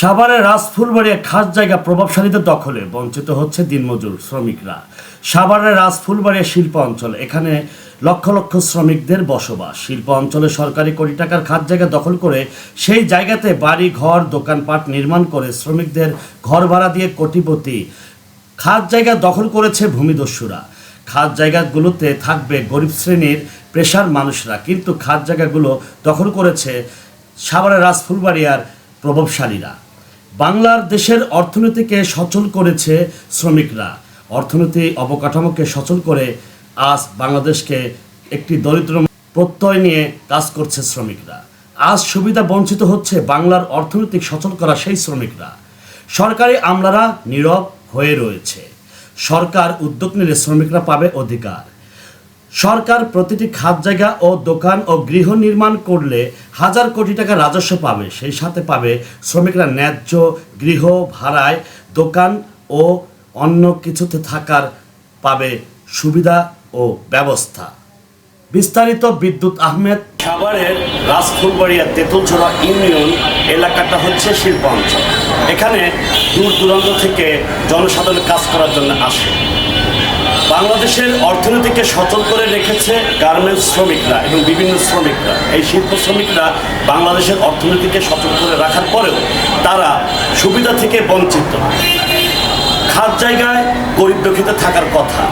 সাভারের রাজফুলবাড়িয়া খাস জায়গা প্রভাবশালীদের দখলে, বঞ্চিত হচ্ছে দিনমজুর শ্রমিকরা। সাভারের রাজফুলবাড়িয়া শিল্প অঞ্চল, এখানে লক্ষ লক্ষ শ্রমিকদের বসবাস। শিল্প অঞ্চলে সরকারি কোটি টাকার খাস জায়গা দখল করে সেই জায়গাতে বাড়ি, ঘর, দোকানপাট নির্মাণ করে শ্রমিকদের ঘর ভাড়া দিয়ে কোটিপতি। খাস জায়গা দখল করেছে ভূমিদস্যুরা। খাস জায়গাগুলোতে থাকবে গরিব শ্রেণির পেশার মানুষরা, কিন্তু খাস জায়গাগুলো দখল করেছে সাভারের রাজফুলবাড়িয়ার প্রভাবশালীরা। বাংলার দেশের অর্থনীতিকে সচল করেছে শ্রমিকরা। অর্থনীতি অবকাঠামোকে সচল করে আজ বাংলাদেশকে একটি দরিদ্র প্রত্যয় নিয়ে কাজ করছে শ্রমিকরা। আজ সুবিধা বঞ্চিত হচ্ছে বাংলার অর্থনৈতিক সচল করা সেই শ্রমিকরা। সরকারি আমলারা নীরব হয়ে রয়েছে। সরকার উদ্যোগ নিলে শ্রমিকরা পাবে অধিকার। সরকার প্রতিটি খাত জায়গা ও দোকান ও গৃহ নির্মাণ করলে হাজার কোটি টাকা রাজস্ব পাবে। সেই সাথে পাবে শ্রমিকরা ন্যায্য গৃহ ভাড়ায় দোকান ও অন্য কিছুতে থাকার পাবে সুবিধা ও ব্যবস্থা। বিস্তারিত বিদ্যুৎ আহমেদ। সাভারের রাজফুলবাড়িয়া তেঁতুলছড়া ইউনিয়ন এলাকাটা হচ্ছে শিল্প অঞ্চল। এখানে দূর দূরান্ত থেকে জনসাধারণ কাজ করার জন্য আসে। বাংলাদেশের অর্থনীতিকে সচল করে রেখেছে গার্মেন্টস শ্রমিকরা এবং বিভিন্ন শ্রমিকরা। এই শিল্প শ্রমিকরা বাংলাদেশের অর্থনীতিকে সচল করে রাখার পরেও তারা সুবিধা থেকে বঞ্চিত। খাত জায়গায় গরিব দুঃখিত থাকার কথা।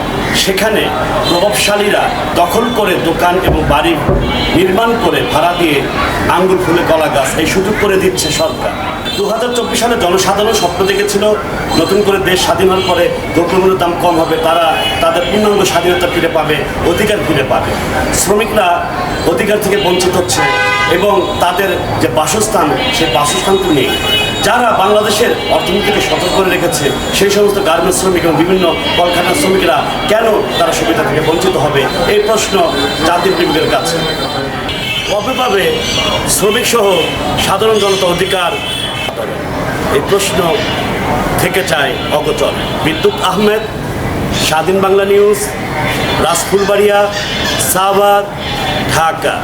সেখানে প্রভাবশালীরা দখল করে দোকান এবং বাড়ি নির্মাণ করে ভাড়া দিয়ে আঙ্গুর ফুলে কলা গাছ, এই সুযোগ করে দিচ্ছে সরকার। দু হাজার চব্বিশ সালে জনসাধারণ স্বপ্ন দেখেছিল নতুন করে দেশ স্বাধীন হওয়ার পরে দ্রব্যমূল্যের দাম কম হবে, তারা তাদের পূর্ণাঙ্গ স্বাধীনতা ফিরে পাবে, অধিকার ফিরে পাবে। শ্রমিকরা অধিকার থেকে বঞ্চিত হচ্ছে এবং তাদের যে বাসস্থান, সেই বাসস্থানটি নেই। যারা বাংলাদেশের অর্থনীতিকে সতর্ক করে রেখেছে, সেই সমস্ত গার্মেন্টস শ্রমিক এবং বিভিন্ন কলকারখানার শ্রমিকরা কেন তারা সুবিধা থেকে বঞ্চিত হবে? এই প্রশ্ন জাতির প্রেমিকের কাছে। কবে শ্রমিক সহ সাধারণ জনতা অধিকার এই প্রশ্ন থেকে চায় অগচর। বিদ্যুৎ আহমেদ স্বাধীন বাংলা নিউজ রাজফুলবাড়িয়া সাবাদ ঢাকা।